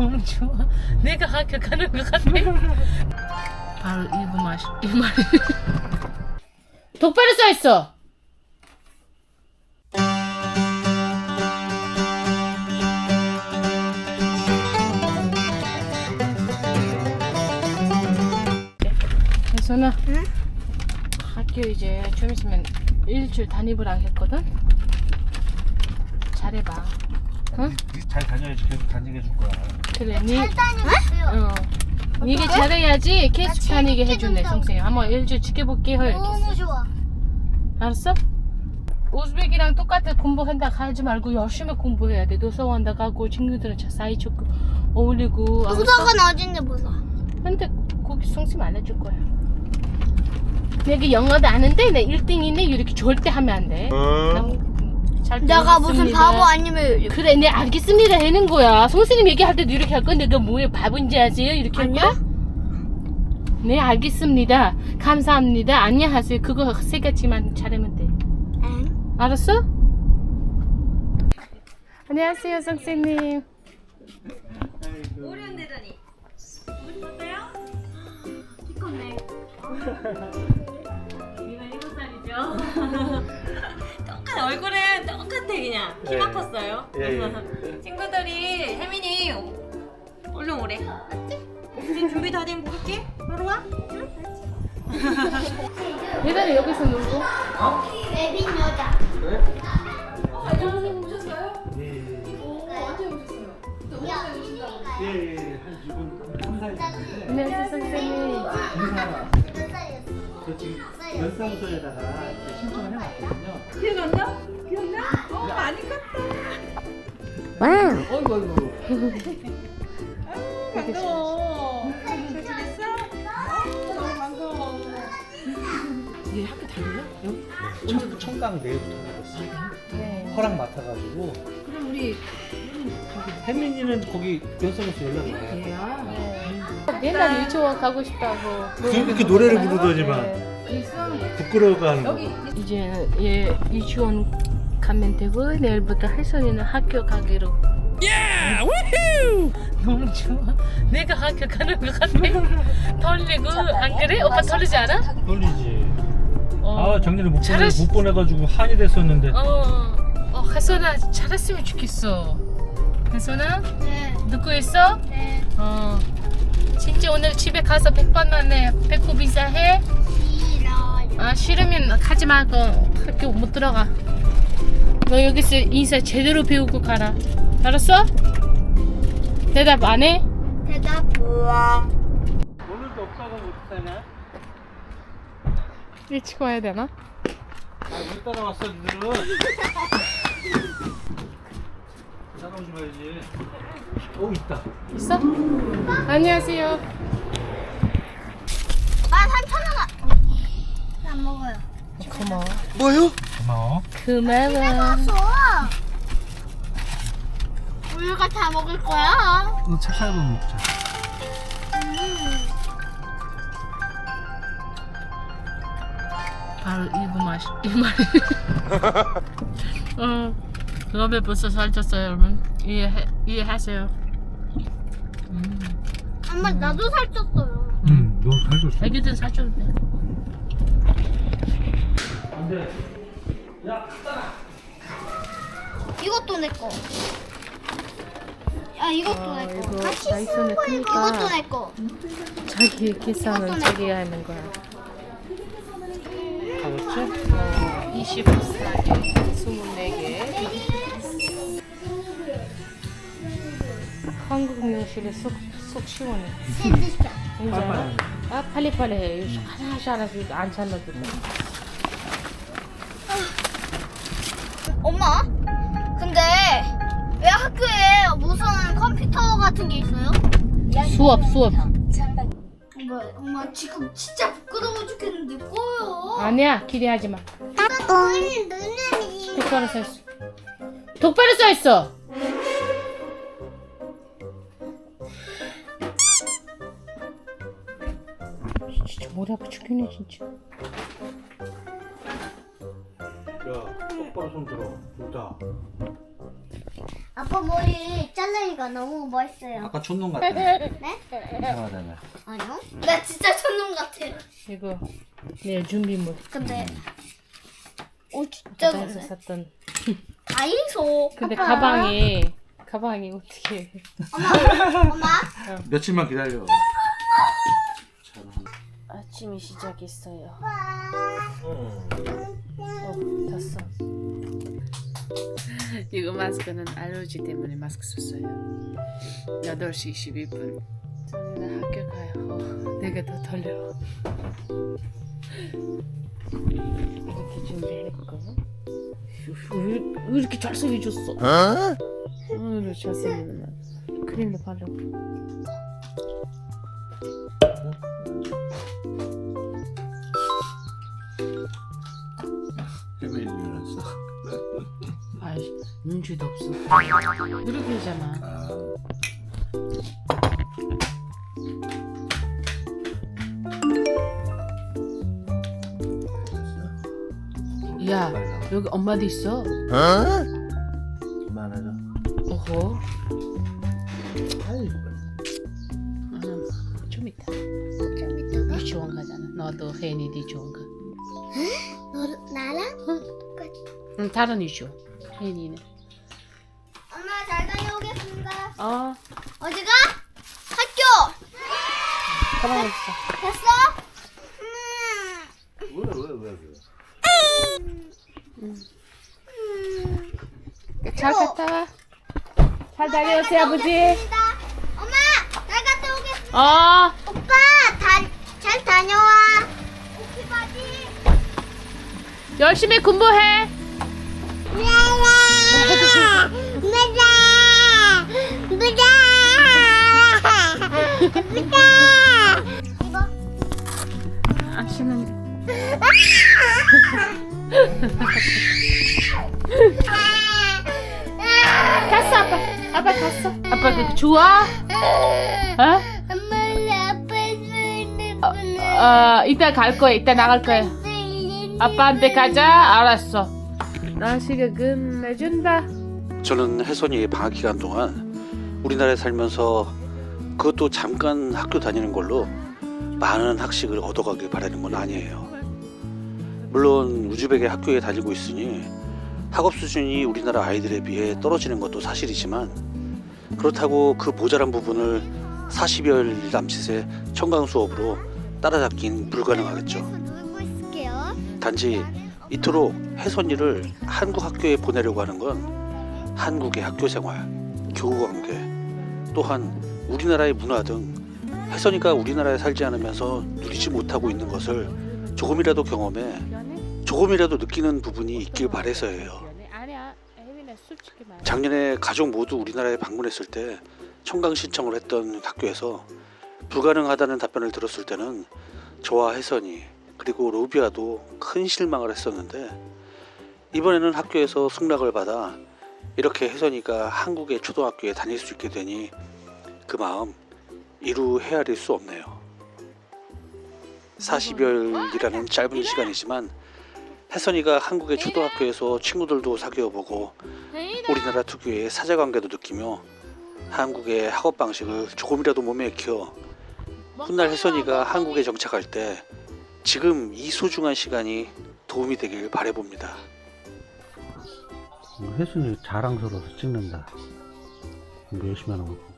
너무 좋아. 내가 학교 가는 것 같아. 바로 이거 맛이 이 말이. 똑바로 써 있어. 혜선아. 응? 학교 이제 좀 있으면 일주일 담임을 했거든. 잘해봐. 응? 잘 다녀야지 계속 다니게 해줄 거야. 그래, 니. 어. 이게 잘해야지 나 다니게 논다고. 선생님. 한번 일주일 지켜볼게, 요 너무 좋아. 알았어? 우즈벡이랑 똑같은 공부한다 하지 말고 열심히 공부해야 돼. 도서관다 가고 친구들은 잘 사이 좋고 어울리고. 도서관 어딘지 몰라. 근데 거기 송심 안 해줄 거야. 내가 영어도 아는데 내 1등이네 이렇게 절대 하면 안 돼. 난 잘 내가 무슨. 바보 아니면 그래, 네 알겠습니다 하는 거야. 선생님 얘기할 때도 이렇게 할 건데 내가 뭐에 바본지 아세요? 이렇게 할 아니야? 네 알겠습니다. 감사합니다. 안녕하세요. 그거 세 가지만 잘하면 돼. 응? 알았어? 안녕하세요, 선생님. 똑같아 얼굴은 그냥 키만 예. 컸어요. 예, 친구들이 혜민이 얼른 오래. 이제 준비 다 되면 부를게 바로 와 얘들아 여기서 놀고. 외빈 여자. 예, 예, 한 지금 3, 4일 됐는데. 안녕하세요, 선생님. 인사 저 지금 연사무소에다가 이제 신청을 해놨거든요. 기억나? 기억나? 어이구, 어이구. 반가워 잘 지냈어? 어, 너무 반가워 얘 학교 다녀요? 여기? 청, 청강 내일부터 하겠어. 네. 허락 맡아가지고. 그럼 우리 혜민이는 거기 연사무소 연락이 돼. 얘야. 맨날 유치원 가고 싶다고. 그렇게 노래를 부르더니만 네. 부끄러워하는 거. 이제 얘 유치원 가면 되고 내일부터 혜선이는 학교 가기로. 너무 좋아. 내가 학교 가는 것 같아. 떨리고 안 그래? 오빠 떨리지 않아? 떨리지. 어. 아, 작년에 못, 보내. 못 보내가지고 한이 됐었는데. 어. 어, 혜선아 잘했으면 좋겠어. 혜선아 네. 듣고 있어? 네. 어. 진짜 오늘 집에 가서 백번 만에 배꼽 인사해. 싫어요. 아 싫으면 가지 말고 학교 못 들어가. 너 여기서 인사 제대로 배우고 가라. 알았어? 대답 안 해? 대답. 오늘도 없다가 못하냐? 일찍 와야 되나? 아, 왜 따라왔어, 니들은? 따라오지 말지. 오, 있다. 있어? 안녕하세요. 아, 3천 원. 안 먹어요. 고마워. 고마워. 고마워. 왔어. 우유가 다 먹을 거야. 너 차차로 먹자. 바로 이거 맛이 이 말이. 어. 그거에 벌써 살쪘어요, 여러분. 이해해 이해하세요. 엄마 나도 살쪘어요. 응, 너 살줬어. 애기들 살쪄도 돼. 이것도 내 거. 야 이것도 내 거. 아, 이거 같이 쓰는 거 크니까. 이것도 내 거. 자기 이것도 내 자기 가 하는 거야. 가봤지? 어, 24개, 24개. 한국 명실에 쏙, 쏙 시원해. 샌드위치. 이제 알아? 아, 빨리빨리 해. 하나씩 하나씩 안 잘라도 돼. 컴퓨터 같은 게 있어요? 수업, 수업. 뭐야? 엄마 지금 진짜 부끄러워 죽겠는데 꺼요. 아니야, 기대하지 마. 똑바로 서 있어. 똑바로 서 있어! 진짜 머리 아파 죽겠네, 진짜. 야, 똑바로 손 들어. 둘 다. 아빠 머리 잘라니까 너무 멋있어요. 아까 촌놈 같아. 네? 이상하잖아. 아니요. 나 진짜 천놈 같아요. 이거 내 준비물. 근데 오 진짜 바다에서. 샀던. 다이소. 근데 아빠. 가방에 가방이 어떻게? 엄마. 며칠만 기다려. 아침이 시작했어요. 어. 이거 마스크는 알러지 때문에 마스크 썼어요. 8시 22분. 저는 학교 가요. 어, 내가 더 떨려. 이렇게 준비했고. 왜, 왜 이렇게 잘생겨졌어? 오늘 잘생겼나? 크림도 바르고. 해밀 일어났어. 눈치도 없어. 이렇게 하잖아. 아, 야 여기 엄마도 있어. 그만하자. 어허. 아이, 응, 좀 이따. 좀 이따가 유치원 가잖아. 너도 혜인이 유치원 가. 너 나랑 응 다른 유치원. 혜인이는. 엄마 잘 다녀오겠습니다. 어. 어디가? 학교. 가만히 있어. 됐어? 음. 왜, 왜, 왜, 왜? 잘 갔다 와. 잘 다녀오세요 아버지. 오겠습니다. 엄마 잘 갔다 오겠습니다. 어. 오빠 다, 잘 다녀와. 열심히 공부해. 아 신는. 갔어 아빠. 아빠 갔어. 아빠 그 좋아? 어? 어 이따 갈 거야. 이따 나갈 거야. 아빠한테 가자. 알았어. 날씨가 끝내준다. 저는 혜선이의 방학 기간 동안 우리나라에 살면서 그것도 잠깐 학교 다니는 걸로 많은 학식을 얻어가길 바라는 건 아니에요. 물론 우즈벡의 학교에 다니고 있으니 학업 수준이 우리나라 아이들에 비해 떨어지는 것도 사실이지만 그렇다고 그 모자란 부분을 40여일 남짓의 청강 수업으로 따라잡긴 불가능하겠죠. 단지 이토록 혜선이를 한국 학교에 보내려고 하는 건 한국의 학교 생활, 교우 관계, 또한 우리나라의 문화 등 혜선이가 우리나라에 살지 않으면서 누리지 못하고 있는 것을 조금이라도 경험해? 조금이라도 느끼는 부분이 있길 바래서예요. 작년에 가족 모두 우리나라에 방문했을 때 청강 신청을 했던 학교에서 불가능하다는 답변을 들었을 때는 저와 혜선이 그리고 로비아도 큰 실망을 했었는데 이번에는 학교에서 승낙을 받아 이렇게 혜선이가 한국의 초등학교에 다닐 수 있게 되니 그 마음 이루 헤아릴 수 없네요. 40여일이라는 짧은 시간이지만 혜선이가 한국의 초등학교에서 친구들도 사귀어보고 우리나라 특유의 사제관계도 느끼며 한국의 학업 방식을 조금이라도 몸에 익혀 훗날 혜선이가 한국에 정착할 때 지금 이 소중한 시간이 도움이 되길 바래봅니다. 혜순이 자랑스러워서 찍는다. 공부 열심히 하는 거. 보고.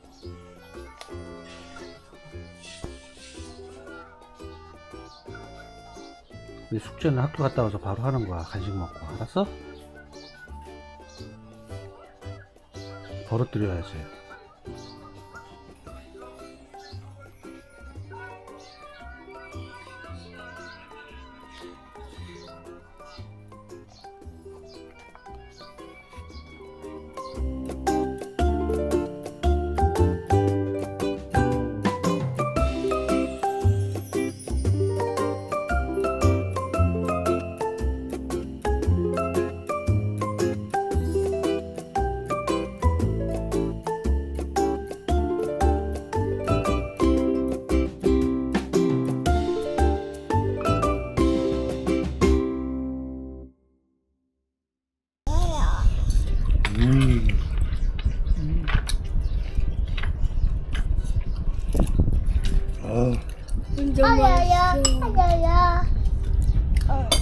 우리 숙제는 학교 갔다 와서 바로 하는 거야. 간식 먹고. 알았어? 벌어뜨려야지.